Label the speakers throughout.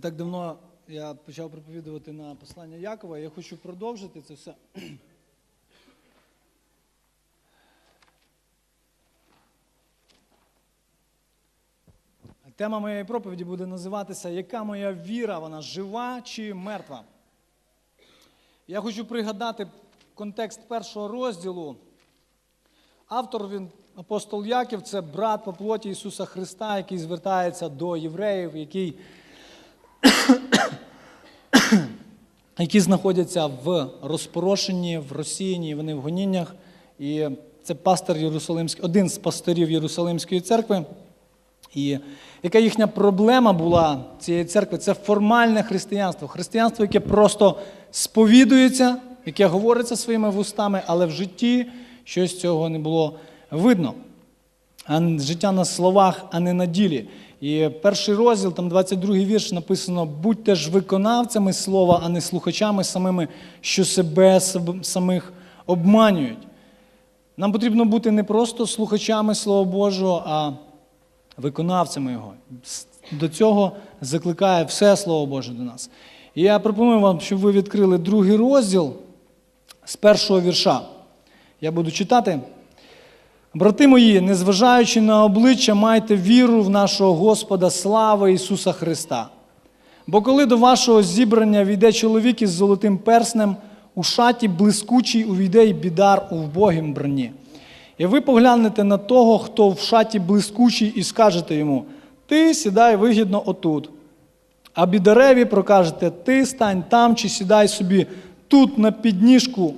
Speaker 1: Не так давно я почав проповідувати на послання Якова. Я хочу продовжити це все. Тема моєї проповіді буде називатися Яка моя віра? Вона жива чи мертва? Я хочу пригадати контекст першого розділу. Автор він апостол Яків, це брат по плоті Ісуса Христа, який звертається до євреїв, який, які знаходяться в розпорошенні, в розсіянні, вони в гоніннях. І це пастор Єрусалимський, один з пасторів Єрусалимської церкви. І яка їхня проблема була цієї церкви? Це формальне християнство. Християнство, яке просто сповідується, яке говориться своїми вустами, але в житті щось цього не було видно. Життя на словах, а не на ділі. І перший розділ, там 22-й вірш, написано: будьте ж виконавцями слова, а не слухачами самими, що себе самих обманюють. Нам потрібно бути не просто слухачами Слова Божого, а виконавцями його. До цього закликає все Слово Боже до нас. І я пропоную вам, щоб ви відкрили другий розділ з першого вірша. Я буду читати. Брати мої, незважаючи на обличчя, майте віру в нашого Господа слави Ісуса Христа. Бо коли до вашого зібрання війде чоловік із золотим перснем, у шаті блискучий увійде й бідар у вбогім броні. І ви поглянете на того, хто в шаті блискучий, і скажете йому: Ти сідай вигідно отут. А бідареві прокажете, ти стань там чи сідай собі тут на підніжку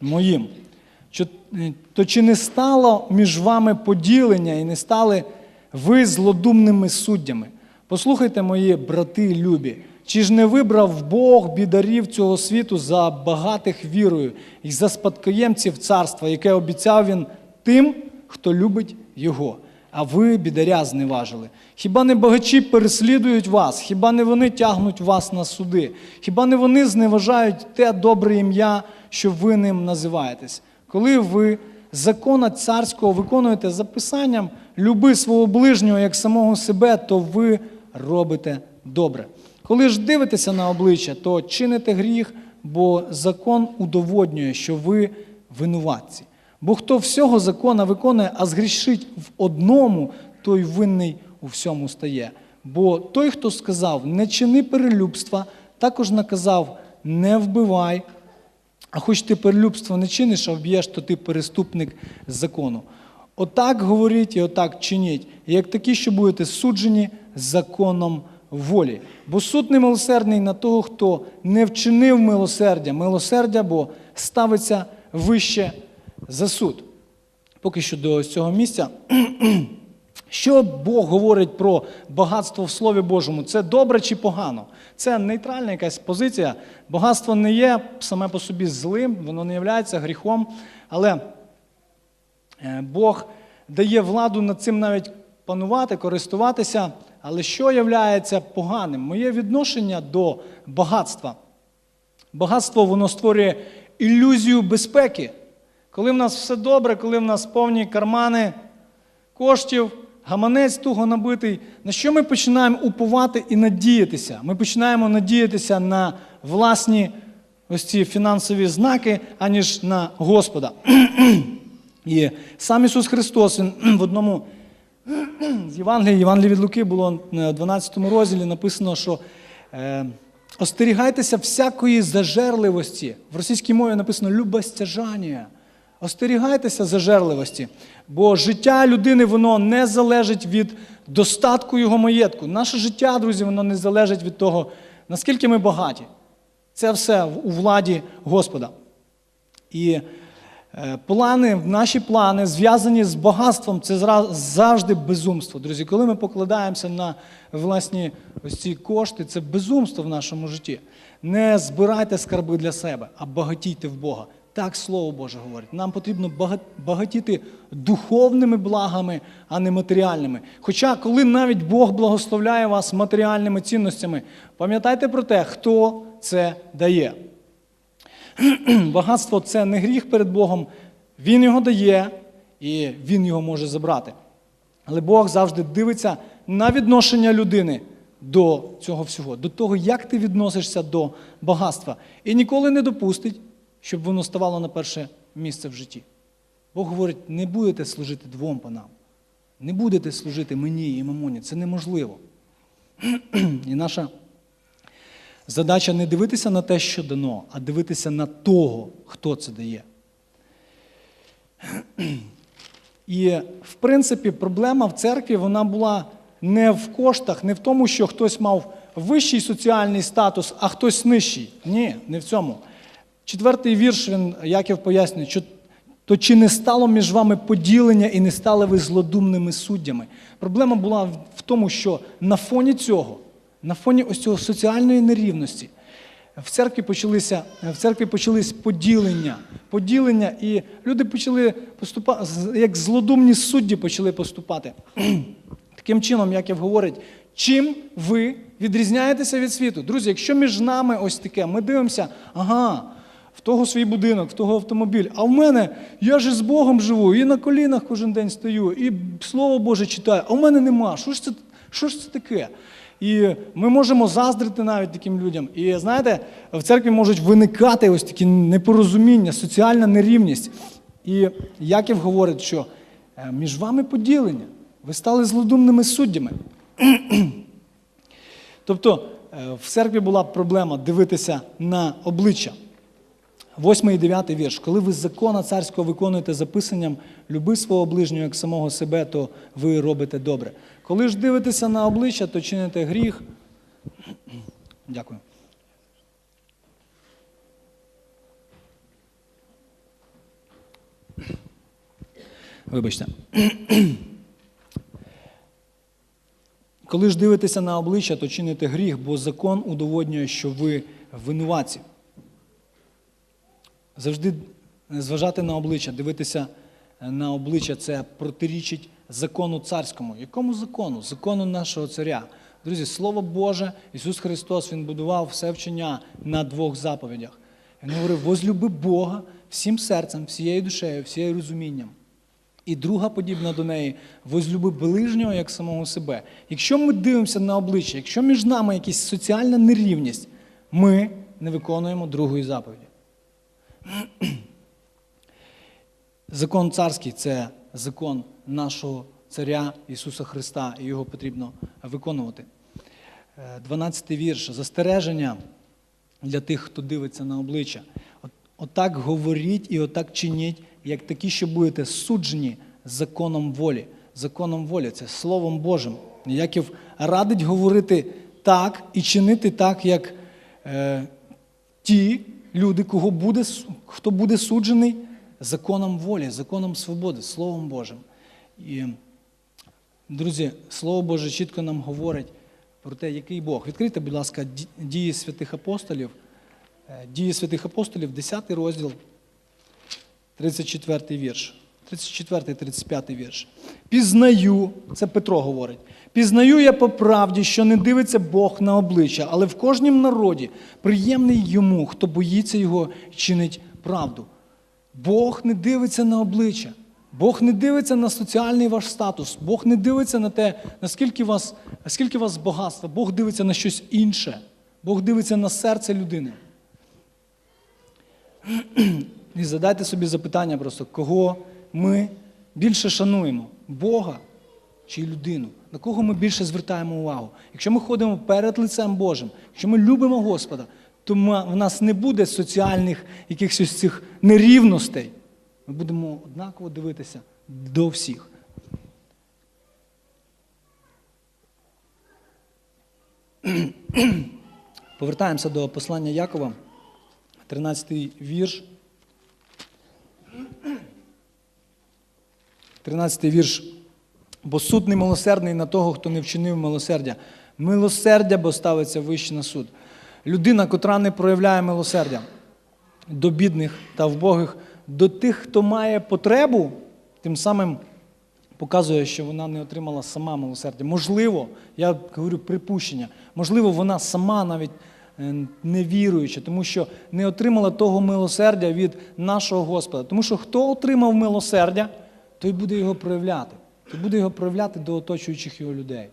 Speaker 1: моїм. То чи не стало між вами поділення і не стали ви злодумними суддями? Послухайте, мої брати любі, чи ж не вибрав Бог бідарів цього світу за багатих вірою і за спадкоємців царства, яке обіцяв він тим, хто любить Його? А ви, бідаря, зневажили. Хіба не багачі переслідують вас? Хіба не вони тягнуть вас на суди? Хіба не вони зневажають те добре ім'я, що ви ним називаєтесь? Коли ви закона царського виконуєте за писанням люби свого ближнього як самого себе, то ви робите добре. Коли ж дивитеся на обличчя, то чините гріх, бо закон удоводнює, що ви винуватці. Бо хто всього закона виконує, а згрішить в одному, той винний у всьому стає. Бо той, хто сказав, не чини перелюбства, також наказав не вбивай. А хоч ти перелюбство не чиниш, а вб'єш, то ти переступник закону. Отак говоріть і отак чиніть, і як такі, що будете суджені законом волі. Бо суд не милосердний на того, хто не вчинив милосердя. Милосердя, бо ставиться вище за суд. Поки що до цього місця. Що Бог говорить про багатство в Слові Божому? Це добре чи погано? Це нейтральна якась позиція. Багатство не є саме по собі злим, воно не є гріхом, але е, Бог дає владу над цим навіть панувати, користуватися. Але що є поганим? Моє відношення до багатства. Багатство воно створює ілюзію безпеки. Коли в нас все добре, коли в нас повні кармани коштів, гаманець туго набитий, на що ми починаємо упувати і надіятися? Ми починаємо надіятися на власні ось ці фінансові знаки, аніж на Господа. І сам Ісус Христос Він в одному з Євангелії, Євангелії від Луки було в 12 розділі написано, що е, остерігайтеся всякої зажерливості. В російській мові написано любостяжання. Остерігайтеся зажерливості, бо життя людини воно не залежить від достатку його маєтку. Наше життя, друзі, воно не залежить від того, наскільки ми багаті. Це все у владі Господа. І е, плани, наші плани зв'язані з багатством, це завжди безумство. Друзі, коли ми покладаємося на власні ось ці кошти, це безумство в нашому житті. Не збирайте скарби для себе, а багатійте в Бога. Так Слово Боже говорить. Нам потрібно багатіти духовними благами, а не матеріальними. Хоча, коли навіть Бог благословляє вас матеріальними цінностями, пам'ятайте про те, хто це дає. Багатство це не гріх перед Богом, Він його дає і Він його може забрати. Але Бог завжди дивиться на відношення людини до цього всього, до того, як ти відносишся до багатства, і ніколи не допустить, щоб воно ставало на перше місце в житті. Бог говорить, не будете служити двом панам, не будете служити мені і мамоні. Це неможливо. І наша задача не дивитися на те, що дано, а дивитися на того, хто це дає. І, в принципі, проблема в церкві вона була не в коштах, не в тому, що хтось мав вищий соціальний статус, а хтось нижчий. Ні, не в цьому. Четвертий вірш він Яків пояснює, що то чи не стало між вами поділення і не стали ви злодумними суддями? Проблема була в тому, що на фоні цього, на фоні ось цього соціальної нерівності, в церкві почалися в церкві почались поділення, поділення, і люди почали поступати, як злодумні судді почали поступати. Таким чином, Яків говорить, чим ви відрізняєтеся від світу? Друзі, якщо між нами ось таке, ми дивимося, ага, в того свій будинок, в того автомобіль, а в мене я ж з Богом живу, і на колінах кожен день стою, і Слово Боже читаю, а в мене нема. Що ж це, що ж це таке? І ми можемо заздрити навіть таким людям. І знаєте, в церкві можуть виникати ось такі непорозуміння, соціальна нерівність. І Яків говорить, що е, між вами поділення. Ви стали злодумними суддями. тобто е, в церкві була проблема дивитися на обличчя. Восьмий і дев'ятий вірш. Коли ви закона царського виконуєте записанням люби свого ближнього як самого себе, то ви робите добре. Коли ж дивитеся на обличчя, то чините гріх. Дякую. Вибачте. Коли ж дивитеся на обличчя, то чините гріх, бо закон удоводнює, що ви винуватці. Завжди зважати на обличчя, дивитися на обличчя це протирічить закону царському. Якому закону? Закону нашого царя. Друзі, Слово Боже, Ісус Христос Він будував все вчення на двох заповідях. Він говорив: возлюби Бога всім серцем, всією душею, всією розумінням. І друга подібна до неї возлюби ближнього як самого себе. Якщо ми дивимося на обличчя, якщо між нами якась соціальна нерівність, ми не виконуємо другої заповіді. Закон царський це закон нашого царя Ісуса Христа, і його потрібно виконувати. 12 вірш. Застереження для тих, хто дивиться на обличчя. От, Отак говоріть і отак чиніть, як такі, що будете суджені законом волі. Законом волі це Словом Божим. Яків радить говорити так і чинити так, як е, ті люди, кого буде, хто буде суджений законом волі, законом свободи, Словом Божим. І, друзі, Слово Боже чітко нам говорить про те, який Бог. Відкрийте, будь ласка, дії святих апостолів. Дії святих апостолів, 10 розділ, 34 вірш. 34 35 вірш. Пізнаю, це Петро говорить. Пізнаю я по правді, що не дивиться Бог на обличчя, але в кожнім народі приємний йому, хто боїться його чинить правду. Бог не дивиться на обличчя. Бог не дивиться на соціальний ваш статус, Бог не дивиться на те, наскільки вас, наскільки вас багатства, Бог дивиться на щось інше. Бог дивиться на серце людини. І задайте собі запитання просто, кого ми більше шануємо Бога чи людину? На кого ми більше звертаємо увагу? Якщо ми ходимо перед лицем Божим, якщо ми любимо Господа, то в нас не буде соціальних якихось цих нерівностей. Ми будемо однаково дивитися до всіх. Повертаємося до послання Якова, 13 вірш. 13 вірш. Бо суд не милосердний на того, хто не вчинив милосердя. Милосердя, бо ставиться вище на суд. Людина, котра не проявляє милосердя до бідних та вбогих, до тих, хто має потребу, тим самим показує, що вона не отримала сама милосердя. Можливо, я говорю припущення, можливо, вона сама навіть е, не віруюча, тому що не отримала того милосердя від нашого Господа. Тому що хто отримав милосердя, той буде його проявляти. Той буде його проявляти до оточуючих його людей.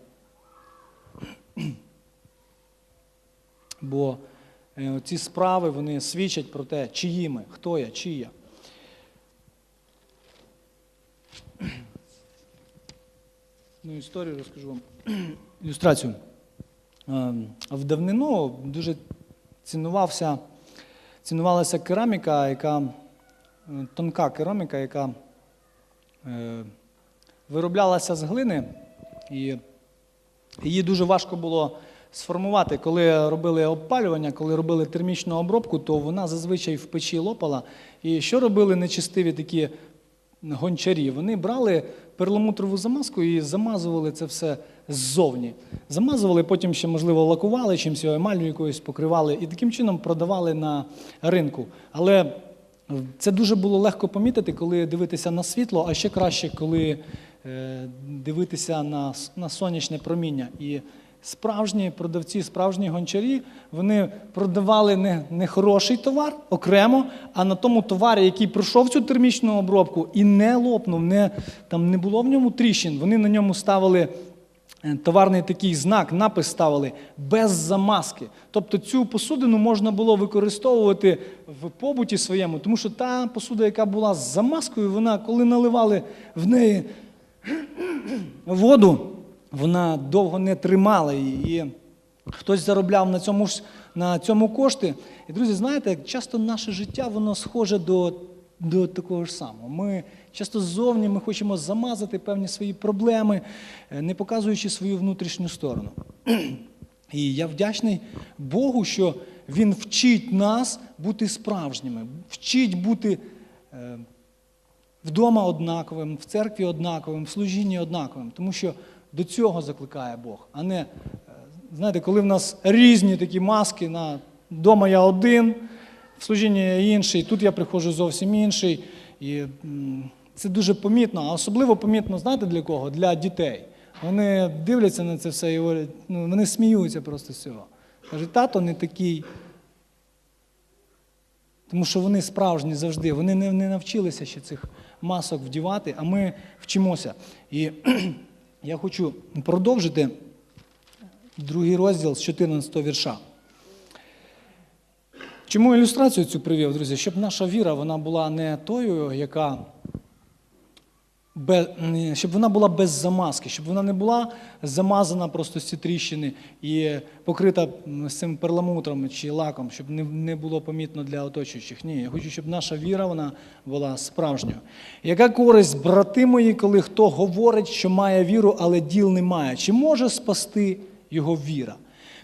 Speaker 1: Бо е, ці справи вони свідчать про те, чиї ми, хто я, чий я. Ну, історію розкажу вам. Ілюстрацію. Е, В давнину дуже цінувався, цінувалася кераміка, яка е, тонка кераміка, яка вироблялася з глини, і її дуже важко було сформувати. Коли робили опалювання, коли робили термічну обробку, то вона зазвичай в печі лопала. І що робили нечистиві такі гончарі? Вони брали перламутрову замазку і замазували це все ззовні. Замазували, потім ще, можливо, лакували чимось, емалью якоюсь покривали і таким чином продавали на ринку. Але це дуже було легко помітити, коли дивитися на світло, а ще краще, коли е, дивитися на, на сонячне проміння. І справжні продавці, справжні гончарі, вони продавали не, не хороший товар окремо, а на тому товарі, який пройшов цю термічну обробку і не лопнув, не, там не було в ньому тріщин, вони на ньому ставили товарний такий знак, напис ставили без замазки. Тобто цю посудину можна було використовувати в побуті своєму, тому що та посуда, яка була з замазкою, вона, коли наливали в неї воду, вона довго не тримала її. І хтось заробляв на цьому, ж- на цьому кошти. І, друзі, знаєте, часто наше життя воно схоже до, до такого ж самого. Ми часто ззовні ми хочемо замазати певні свої проблеми, е, не показуючи свою внутрішню сторону. І я вдячний Богу, що Він вчить нас бути справжніми, вчить бути е, вдома однаковим, в церкві однаковим, в служінні однаковим. Тому що до цього закликає Бог, а не, е, знаєте, коли в нас різні такі маски, на вдома я один, в служінні я інший, тут я приходжу зовсім інший. І це дуже помітно, а особливо помітно, знаєте для кого? Для дітей. Вони дивляться на це все і говорять, ну, вони сміються просто з цього. Кажуть, тато не такий. Тому що вони справжні завжди, вони не, не навчилися ще цих масок вдівати, а ми вчимося. І я хочу продовжити другий розділ з 14 вірша. Чому ілюстрацію цю привів, друзі? Щоб наша віра вона була не тою, яка щоб вона була без замазки, щоб вона не була замазана просто з ці тріщини і покрита цим перламутром чи лаком, щоб не, було помітно для оточуючих. Ні, я хочу, щоб наша віра вона була справжньою. Яка користь, брати мої, коли хто говорить, що має віру, але діл не має? Чи може спасти його віра?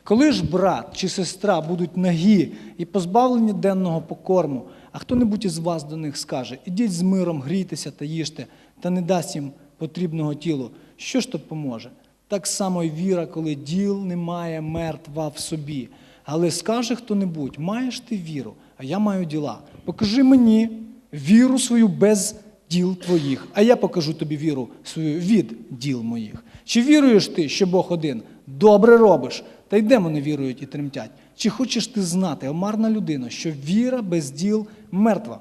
Speaker 1: Коли ж брат чи сестра будуть нагі і позбавлені денного покорму, а хто-небудь із вас до них скаже: ідіть з миром, грійтеся та їжте, та не дасть їм потрібного тілу, що ж то поможе? Так само й віра, коли діл немає мертва в собі. Але скаже хто-небудь, маєш ти віру, а я маю діла. Покажи мені віру свою без діл твоїх, а я покажу тобі віру свою від діл моїх. Чи віруєш ти, що Бог один? Добре робиш, та й демони вірують і тремтять. Чи хочеш ти знати, омарна людина, що віра без діл мертва?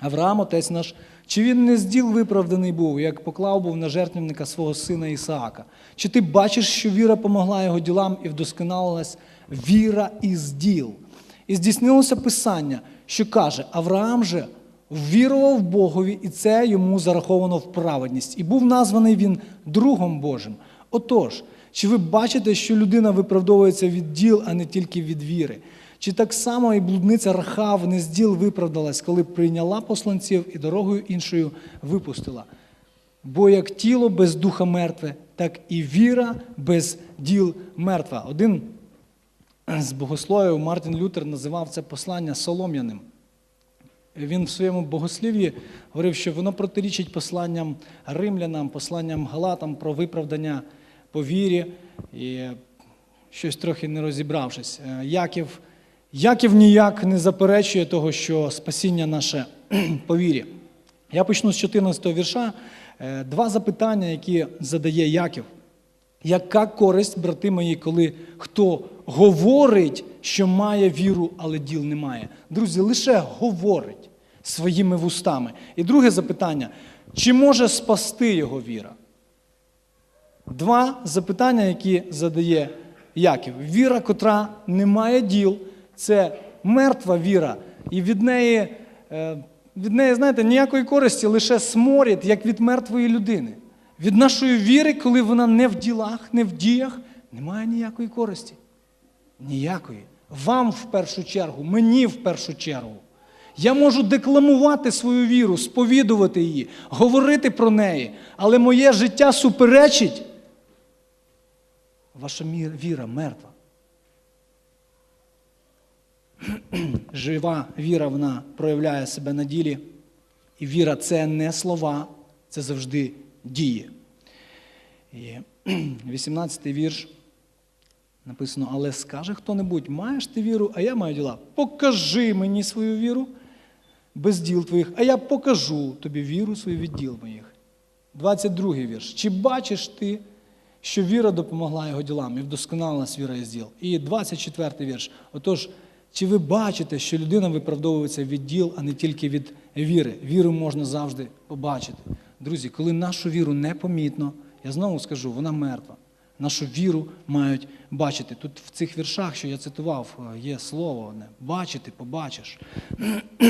Speaker 1: Авраам, отець наш, чи він не з діл виправданий був, як поклав був на жертвенника свого сина Ісаака? Чи ти бачиш, що віра помогла його ділам і вдосконалилась віра із діл? І здійснилося Писання, що каже: Авраам же ввірував Богові, і це йому зараховано в праведність, і був названий він другом Божим. Отож, чи ви бачите, що людина виправдовується від діл, а не тільки від віри? Чи так само і блудниця Рахав не з діл виправдалась, коли прийняла посланців і дорогою іншою випустила? Бо як тіло без духа мертве, так і віра без діл мертва. Один з богословів Мартин Лютер називав це послання солом'яним. Він в своєму богослів'ї говорив, що воно протирічить посланням римлянам, посланням галатам про виправдання по вірі, і щось трохи не розібравшись. Е, Яків, Яків ніяк не заперечує того, що спасіння наше по вірі. Я почну з 14 вірша. Е, Два запитання, які задає Яків. Яка користь, брати мої, коли хто говорить, що має віру, але діл не має? Друзі, лише говорить своїми вустами. І друге запитання: чи може спасти його віра? Два запитання, які задає Яків. Віра, котра не має діл, це мертва віра. І від неї, е, від неї, знаєте, ніякої користі, лише сморід, як від мертвої людини. Від нашої віри, коли вона не в ділах, не в діях, немає ніякої користі. Ніякої. Вам в першу чергу, мені в першу чергу. Я можу декламувати свою віру, сповідувати її, говорити про неї, але моє життя суперечить. Ваша віра мертва. Жива віра, вона проявляє себе на ділі. І віра це не слова, це завжди дії. І 18-й вірш написано: але скаже хто-небудь, маєш ти віру, а я маю діла. Покажи мені свою віру без діл твоїх, а я покажу тобі віру свою від діл моїх. 22-й вірш. Чи бачиш ти, що віра допомогла його ділам і вдосконалилась віра із діл? І 24-й вірш. Отож, чи ви бачите, що людина виправдовується від діл, а не тільки від віри? Віру можна завжди побачити. Друзі, коли нашу віру непомітно, я знову скажу, вона мертва. Нашу віру мають бачити. Тут в цих віршах, що я цитував, є слово одне бачити, побачиш.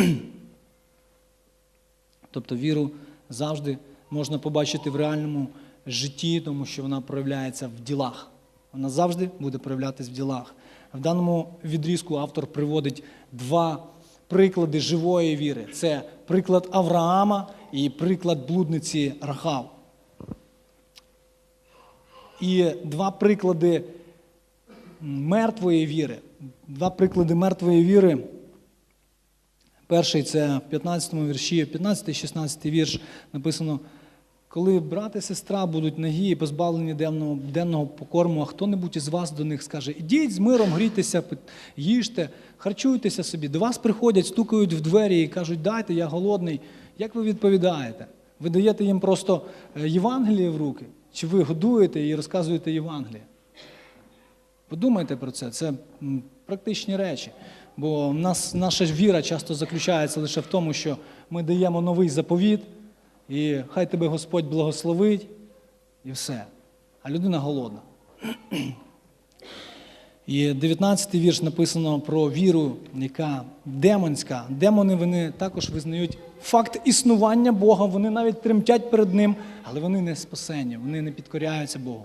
Speaker 1: Тобто віру завжди можна побачити в реальному житті, тому що вона проявляється в ділах. Вона завжди буде проявлятися в ділах. В даному відрізку автор приводить два приклади живої віри: це приклад Авраама і приклад блудниці Рахав. І два приклади мертвої віри. Два приклади мертвої віри. Перший це в 15 му вірші, 15 16 вірш написано, коли брат і сестра будуть нагі і позбавлені денного, денного покорму, а хто-небудь із вас до них скаже, ідіть з миром, грійтеся, їжте, харчуйтеся собі. До вас приходять, стукають в двері і кажуть, дайте, я голодний. Як ви відповідаєте? Ви даєте їм просто е, Євангеліє в руки? Чи ви годуєте і розказуєте Євангеліє? Подумайте про це, це практичні речі. Бо в нас, наша віра часто заключається лише в тому, що ми даємо новий заповіт, і хай тебе Господь благословить, і все. А людина голодна. І 19-й вірш написано про віру, яка демонська. Демони вони також визнають факт існування Бога, вони навіть тремтять перед ним, але вони не спасені, вони не підкоряються Богу.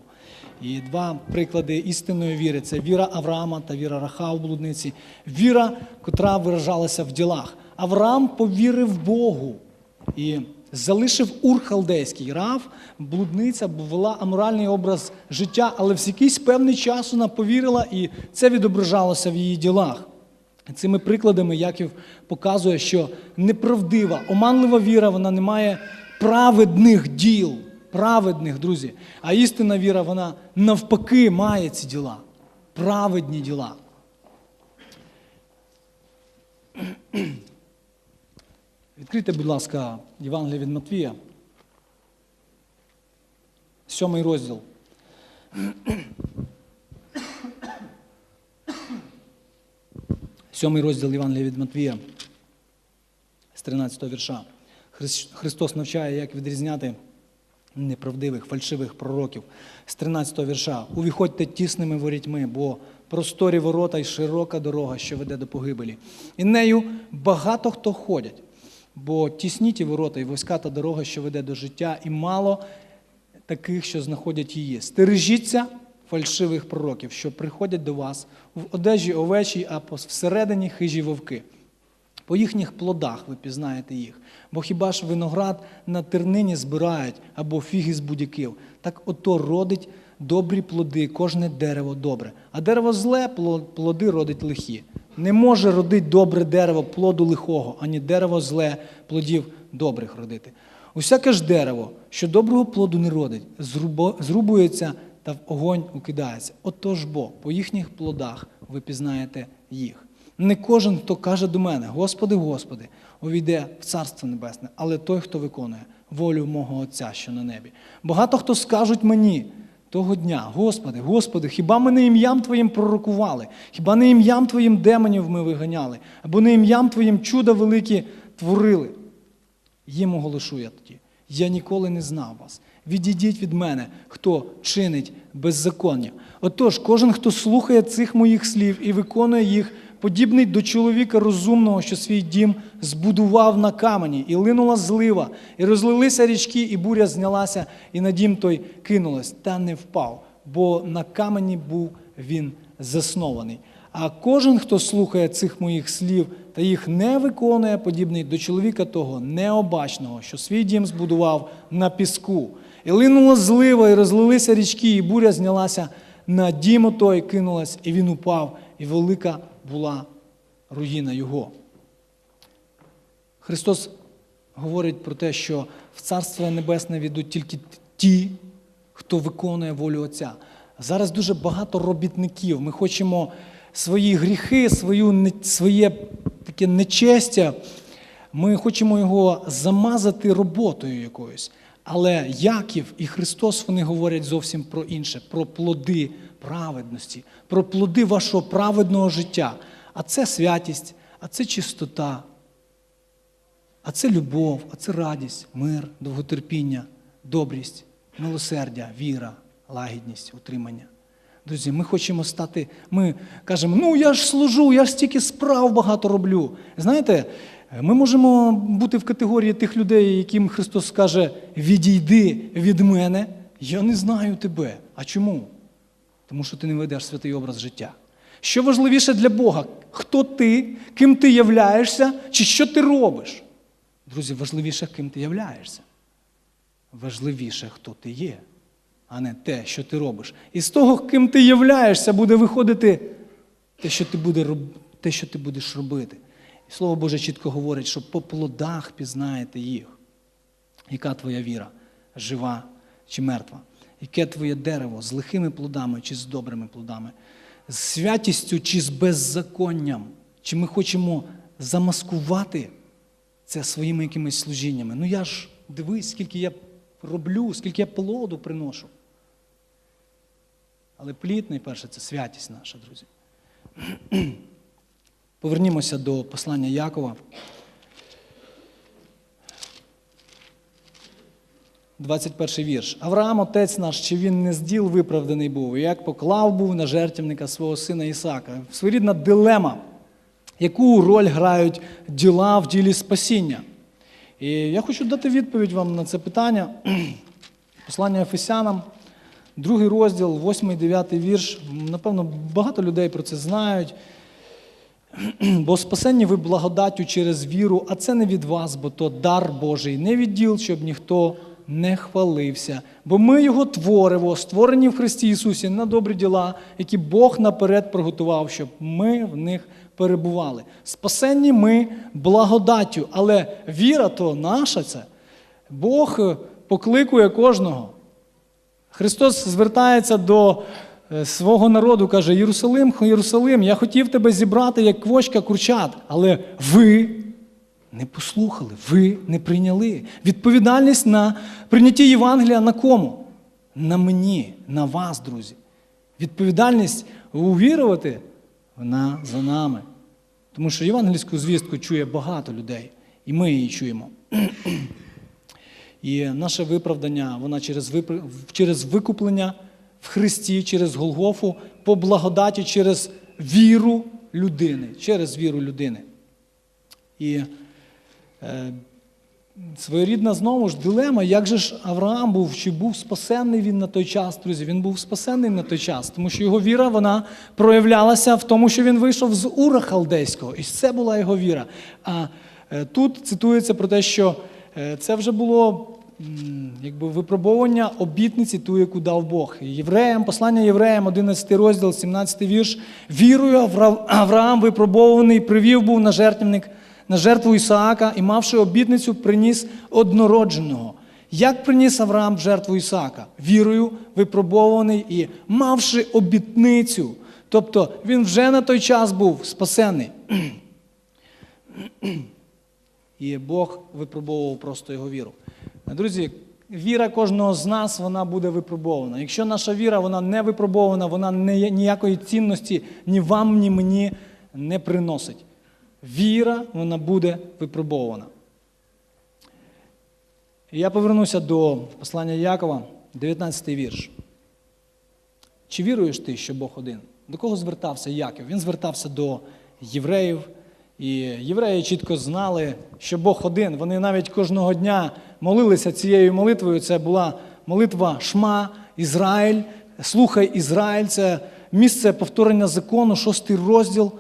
Speaker 1: І два приклади істинної віри це віра Авраама та віра Раха в блудниці. Віра, котра виражалася в ділах. Авраам повірив Богу і залишив Ур Халдейський. Рав, блудниця, вела аморальний образ життя, але в якийсь певний час вона повірила, і це відображалося в її ділах. Цими прикладами Яків показує, що неправдива, оманлива віра, вона не має праведних діл. Праведних, друзі. А істинна віра, вона навпаки має ці діла. Праведні діла. Відкрийте, будь ласка, Євангеліє від Матвія. Сьомий розділ. Сьомий розділ Євангелія від Матвія з 13 вірша. Христос навчає, як відрізняти неправдивих, фальшивих пророків. З 13 вірша. Увіходьте тісними ворітьми, бо просторі ворота й широка дорога, що веде до погибелі. І нею багато хто ходять, бо тісні ті ворота і вузька та дорога, що веде до життя, і мало таких, що знаходять її. Стережіться фальшивих пророків, що приходять до вас в одежі овечій, а всередині хижі вовки. По їхніх плодах ви пізнаєте їх. Бо хіба ж виноград на тернині збирають або фіги з будяків, так ото родить добрі плоди, кожне дерево добре. А дерево зле, пло- плоди родить лихі. Не може родити добре дерево плоду лихого, ані дерево зле плодів добрих родити. Усяке ж дерево, що доброго плоду не родить, зрубується та в огонь укидається. Отож бо по їхніх плодах ви пізнаєте їх. Не кожен, хто каже до мене, Господи, Господи, увійде в Царство Небесне, але той, хто виконує волю мого Отця, що на небі. Багато хто скажуть мені того дня, Господи, Господи, хіба ми не ім'ям Твоїм пророкували, хіба не ім'ям Твоїм демонів ми виганяли, або не ім'ям Твоїм чуда великі творили? Їм оголошу я тоді. я ніколи не знав вас. Відійдіть від мене, хто чинить беззаконня. Отож, кожен, хто слухає цих моїх слів і виконує їх, подібний до чоловіка розумного, що свій дім збудував на камені, і линула злива, і розлилися річки, і буря знялася, і на дім той кинулась, та не впав, бо на камені був він заснований. А кожен, хто слухає цих моїх слів та їх не виконує, подібний до чоловіка того необачного, що свій дім збудував на піску. І линула злива, і розлилися річки, і буря знялася на дім отой, кинулась, і він упав, і велика була руїна його. Христос говорить про те, що в Царство Небесне війдуть тільки ті, хто виконує волю Отця. Зараз дуже багато робітників. Ми хочемо свої гріхи, свою, своє таке нечестя, ми хочемо його замазати роботою якоюсь. Але Яків і Христос вони говорять зовсім про інше, про плоди праведності, про плоди вашого праведного життя. А це святість, а це чистота, а це любов, а це радість, мир, довготерпіння, добрість, милосердя, віра, лагідність, утримання. Друзі, ми хочемо стати, ми кажемо, ну я ж служу, я ж стільки справ багато роблю. Знаєте, ми можемо бути в категорії тих людей, яким Христос скаже, відійди від мене, я не знаю тебе. А чому? Тому що ти не ведеш святий образ життя. Що важливіше для Бога? Хто ти, ким ти являєшся, чи що ти робиш? Друзі, важливіше, ким ти являєшся. Важливіше, хто ти є, а не те, що ти робиш. І з того, ким ти являєшся, буде виходити те, що ти, буде, те, що ти будеш робити. Слово Боже чітко говорить, що по плодах пізнаєте їх. Яка твоя віра? Жива чи мертва? Яке твоє дерево з лихими плодами чи з добрими плодами? З святістю чи з беззаконням? Чи ми хочемо замаскувати це своїми якимись служіннями? Ну я ж дивись, скільки я роблю, скільки я плоду приношу. Але плід, найперше, це святість наша, друзі. Повернімося до послання Якова. 21 вірш. Авраам, отець наш, чи він не з діл виправданий був, як поклав був на жертівника свого сина Ісака. Своєрідна дилема, яку роль грають діла в ділі спасіння. І я хочу дати відповідь вам на це питання. Послання Ефесянам, другий розділ, 8-9 вірш. Напевно, багато людей про це знають. Бо спасені ви благодаттю через віру, а це не від вас, бо то дар Божий, не від діл, щоб ніхто не хвалився. Бо ми його творимо, створені в Христі Ісусі на добрі діла, які Бог наперед приготував, щоб ми в них перебували. Спасенні ми благодаттю, але віра то наша це. Бог покликує кожного. Христос звертається до свого народу, каже: Єрусалим, Єрусалим, я хотів тебе зібрати, як квочка курчат, але ви не послухали, ви не прийняли. Відповідальність на прийнятті Євангелія на кому? На мені, на вас, друзі. Відповідальність увірувати, вона за нами. Тому що євангельську звістку чує багато людей, і ми її чуємо. І наше виправдання, вона через, через викуплення в Христі, через Голгофу, по благодаті, через віру людини. Через віру людини. І е, своєрідна знову ж дилема, як же ж Авраам був, чи був спасенний він на той час, друзі? Він був спасенний на той час, тому що його віра вона проявлялася в тому, що він вийшов з Ура Халдейського, і це була його віра. А е, тут цитується про те, що е, це вже було якби випробовування обітниці, ту, яку дав Бог. Євреям, послання євреям, 11 розділ, 17 вірш. Вірою Авраам випробований, привів був на жертвенник, на жертву Ісаака і, мавши обітницю, приніс однородженого. Як приніс Авраам жертву Ісаака? Вірою випробований і мавши обітницю. Тобто він вже на той час був спасений. І Бог випробовував просто його віру. Друзі, віра кожного з нас вона буде випробована. Якщо наша віра вона не випробована, вона не, ніякої цінності ні вам, ні мені не приносить. Віра вона буде випробована. Я повернуся до послання Якова, 19 вірш. Чи віруєш ти, що Бог один? До кого звертався Яків? Він звертався до євреїв. І євреї чітко знали, що Бог один. Вони навіть кожного дня молилися цією молитвою. Це була молитва Шма, Ізраїль. Слухай Ізраїль, це місце повторення закону, шостий розділ.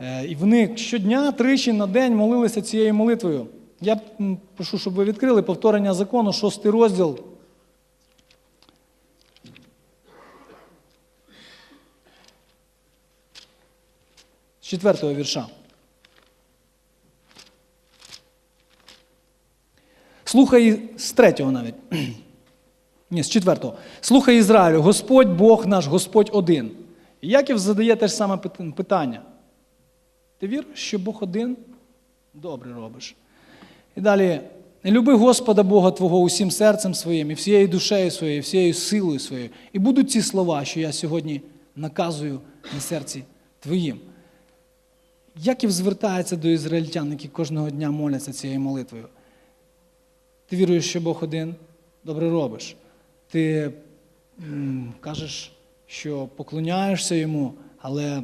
Speaker 1: Е, І вони щодня, тричі на день молилися цією молитвою. Я прошу, щоб ви відкрили повторення закону, шостий розділ. Четвертого вірша. Слухай з третього навіть. Ні, з четвертого. Слухай Ізраїлю, Господь Бог наш, Господь один. Яків задає те ж саме питання. Ти віриш, що Бог один? Добре робиш. І далі. Люби Господа Бога Твого усім серцем своїм, і всією душею своєю, і всією силою своєю. І будуть ці слова, що я сьогодні наказую на серці Твоїм. Яків звертається до ізраїльтян, які кожного дня моляться цією молитвою. Ти віруєш, що Бог один? Добре робиш. Ти м, кажеш, що поклоняєшся йому, але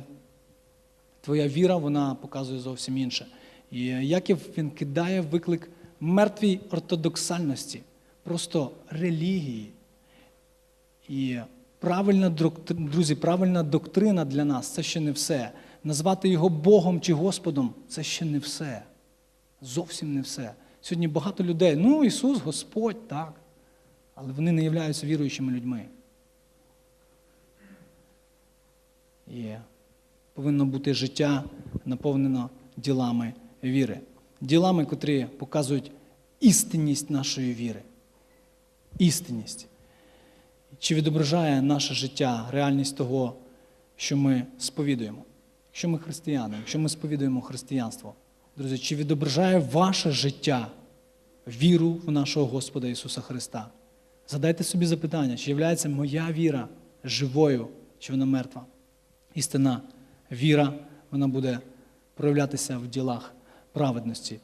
Speaker 1: твоя віра вона показує зовсім інше. І Яків він кидає виклик мертвій ортодоксальності, просто релігії. І правильна друзі, правильна доктрина для нас це ще не все. Назвати його Богом чи Господом це ще не все. Зовсім не все. Сьогодні багато людей, ну Ісус, Господь, так, але вони не являються віруючими людьми. І повинно бути життя наповнено ділами віри. Ділами, котрі показують істинність нашої віри. Істинність. Чи відображає наше життя реальність того, що ми сповідуємо? Якщо ми християни, якщо ми сповідуємо християнство, друзі, чи відображає ваше життя віру в нашого Господа Ісуса Христа? Задайте собі запитання, чи є моя віра живою, чи вона мертва? Істина віра, вона буде проявлятися в ділах праведності.